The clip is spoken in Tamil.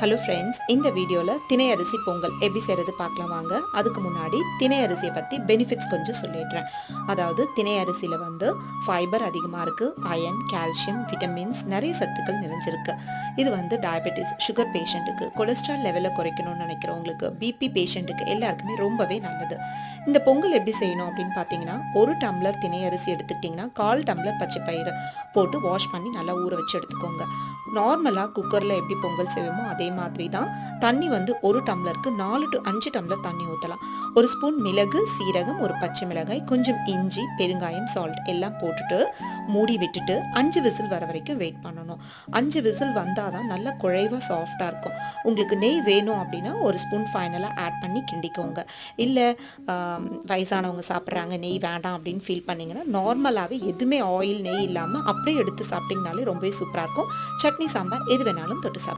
ஹலோ ஃப்ரெண்ட்ஸ் இந்த வீடியோவில் திணை அரிசி பொங்கல் எப்படி செய்கிறது பார்க்கலாம் வாங்க. அதுக்கு முன்னாடி திணை அரிசியை பற்றி பெனிஃபிட்ஸ் கொஞ்சம் சொல்லிடுறேன். அதாவது திணை அரிசியில் வந்து ஃபைபர் அதிகமாக இருக்குது அயன் கால்சியம் விட்டமின்ஸ் நிறைய சத்துக்கள் நிறைஞ்சிருக்கு. இது வந்து டயபெட்டிஸ் சுகர் பேஷண்ட்டுக்கு கொலஸ்ட்ரால் லெவலில் குறைக்கணும்னு நினைக்கிறவங்களுக்கு பிபி பேஷண்ட்டுக்கு எல்லாருக்குமே ரொம்பவே நல்லது. இந்த பொங்கல் எப்படி செய்யணும் அப்படின்னு பார்த்தீங்கன்னா ஒரு டம்ளர் திணை அரிசி எடுத்துக்கிட்டிங்கன்னா கால் டம்ளர் பச்சை பயிறு போட்டு வாஷ் பண்ணி நல்லா ஊற வச்சு எடுத்துக்கோங்க. நார்மலாக குக்கரில் எப்படி பொங்கல் செய்வோமோ அதே மாதிரி தான் தண்ணி வந்து ஒரு டம்ளருக்கு நாலு டு அஞ்சு டம்ளர் தண்ணி ஊற்றலாம் ஒரு ஸ்பூன் மிளகு சீரகம் ஒரு பச்சை மிளகாய் கொஞ்சம் இஞ்சி பெருங்காயம் சால்ட் எல்லாம் போட்டுட்டு மூடி விட்டுட்டு அஞ்சு விசில் வர வரைக்கும் வெயிட் பண்ணணும். அஞ்சு விசில் வந்தால் தான் நல்லா குழைவாக சாஃப்டாக இருக்கும். உங்களுக்கு நெய் வேணும் அப்படின்னா ஒரு ஸ்பூன் ஃபைனலாக ஆட் பண்ணி கிண்டிக்கோங்க. இல்லை வயசானவங்க சாப்பிட்றாங்க நெய் வேண்டாம் அப்படின்னு ஃபீல் பண்ணிங்கன்னா நார்மலாகவே எதுவுமே ஆயில் நெய் இல்லாமல் அப்படியே எடுத்து சாப்பிட்டிங்கனாலே ரொம்பவே சூப்பராக இருக்கும். சட்னி சாம்பார் எது வேணாலும் தொட்டு சாப்பிட்டு